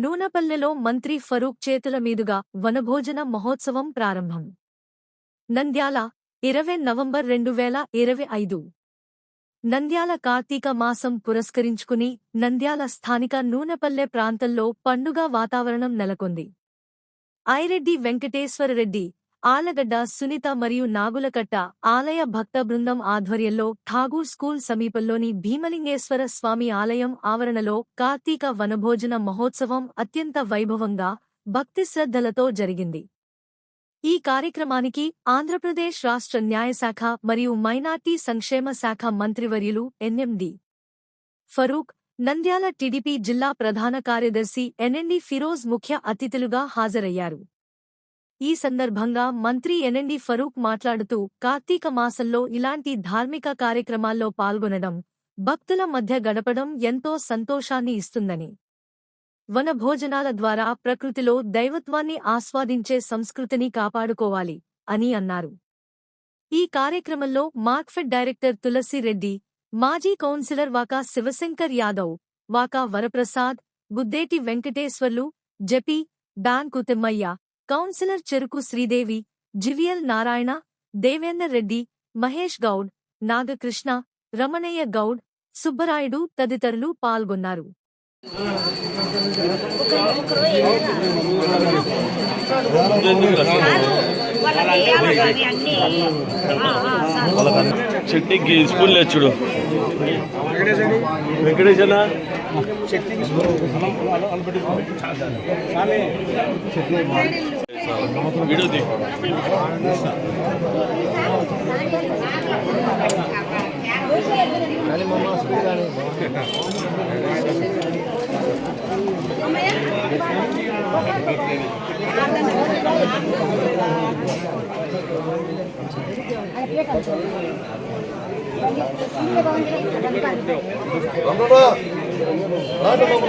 నూనపల్లెలో మంత్రి ఫరూక్ చేతుల మీదుగా వనభోజన మహోత్సవం ప్రారంభం. నంద్యాల ఇరవై నవంబర్ రెండు వేల ఇరవై ఐదు. నంద్యాల కార్తీక మాసం పురస్కరించుకుని నంద్యాల స్థానిక నూనెపల్లె ప్రాంతంలో పండుగ వాతావరణం నెలకొంది. ఐరెడ్డి వెంకటేశ్వరరెడ్డి ఆలగడ్డ సునీత మరియు నాగులకట్ట ఆలయ భక్త బృందం ఆధ్వర్యంలో ఠాగూర్ స్కూల్ సమీపంలోని భీమలింగేశ్వర స్వామి ఆలయం ఆవరణలో కార్తీక వనభోజన మహోత్సవం అత్యంత వైభవంగా భక్తి శ్రద్ధలతో జరిగింది. ఈ కార్యక్రమానికి ఆంధ్రప్రదేశ్ రాష్ట్ర న్యాయశాఖ మరియు మైనార్టీ సంక్షేమ శాఖ మంత్రివర్యులు ఎన్ఎండి ఫరూక్ నంద్యాల టీడీపీ జిల్లా ప్రధాన కార్యదర్శి ఎన్ఎండి ఫిరోజ్ ముఖ్య అతిథులుగా హాజరయ్యారు. ఈ సందర్భంగా మంత్రి ఎన్ఎండి ఫరూక్ మాట్లాడుతూ కార్తీక మాసంలో ఇలాంటి ధార్మిక కార్యక్రమాల్లో పాల్గొనడం భక్తుల మధ్య గడపడం ఎంతో సంతోషాన్ని ఇస్తుందని. వన భోజనాల ద్వారా ప్రకృతిలో దైవత్వాన్ని ఆస్వాదించే సంస్కృతిని కాపాడుకోవాలి అని అన్నారు. ఈ కార్యక్రమంలో మార్క్ఫెడ్ డైరెక్టర్ తులసి రెడ్డి మాజీ councillor Vaka Shivshankar Yadav Vaka Varaprasad Guddeti Venkateswarlu జపి bank Thimmaiah councillor Cheruku Sridevi GVL Narayana Devender Reddy Mahesh Goud Nagakrishna Ramanaiah Goud Subbarayudu తదితరులు పాల్గొన్నారు. చట్నీకి స్పూన్ లేదు చూడు. వెంకటేశన? ভিডিও দিই రాజబాబు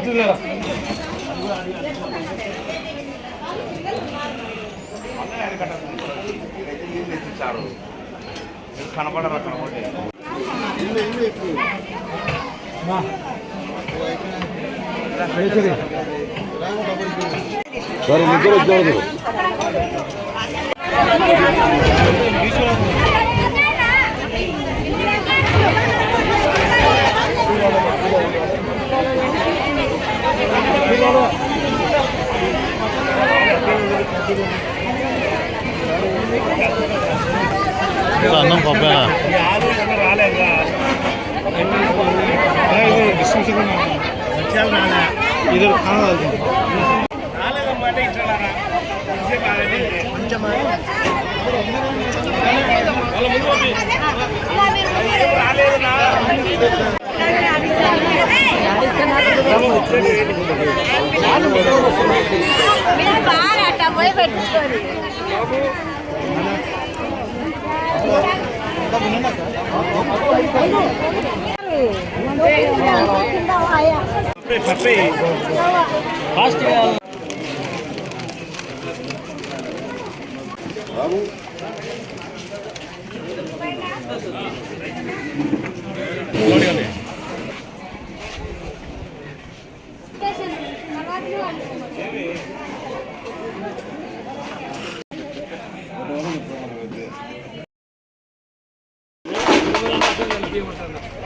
తీ కనపడరా కనపడే సరే ముగ్గురు వచ్చారు అన్నం పప్పా ఇది బాగా పోయి పెట్టుకోరు మంచి